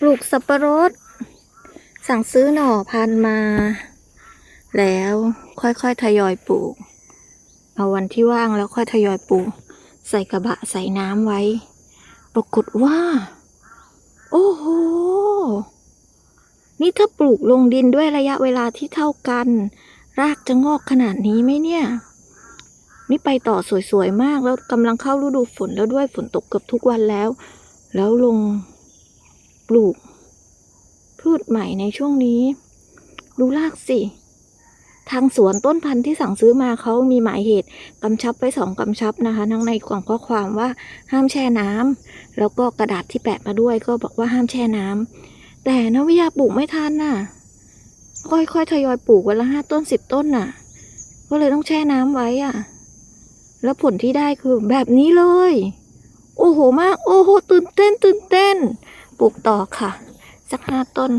ปลูกสับปะรด สั่งซื้อหน่อพันมา แล้วค่อยๆทยอยปลูก เอาวันที่ว่างแล้วค่อยทยอยปลูก ใส่กระบะใส่น้ำไว้ ปรากฏว่า โอ้โห นี่ถ้าปลูกลงดินด้วยระยะเวลาที่เท่ากัน รากจะงอกขนาดนี้ไหมเนี่ย นี่ไปต่อสวยๆมากแล้วกำลังเข้าฤดูฝนแล้วด้วยฝนตกเกือบทุกวันแล้ว แล้วลง ปลูก พืชใหม่ในช่วงนี้ ดูรากสิ ทางสวนต้นพันธุ์ที่สั่งซื้อมาเขามีหมายเหตุกำชับไว้สองกำชับนะคะ ทั้งในกล่องข้อความว่าห้ามแช่น้ำแล้วก็กระดาษที่แปะมาด้วยก็บอกว่าห้ามแช่น้ำแต่นวิยาปลูกไม่ทันน่ะ ค่อยๆทยอยปลูกวันละห้าต้นสิบต้นน่ะ ก็เลยต้องแช่น้ำไว้อะ แล้วผลที่ได้คือแบบนี้เลยโอ้โหมาก โอ้โห ตื่นเต้น ต่อค่ะ สักห้าต้น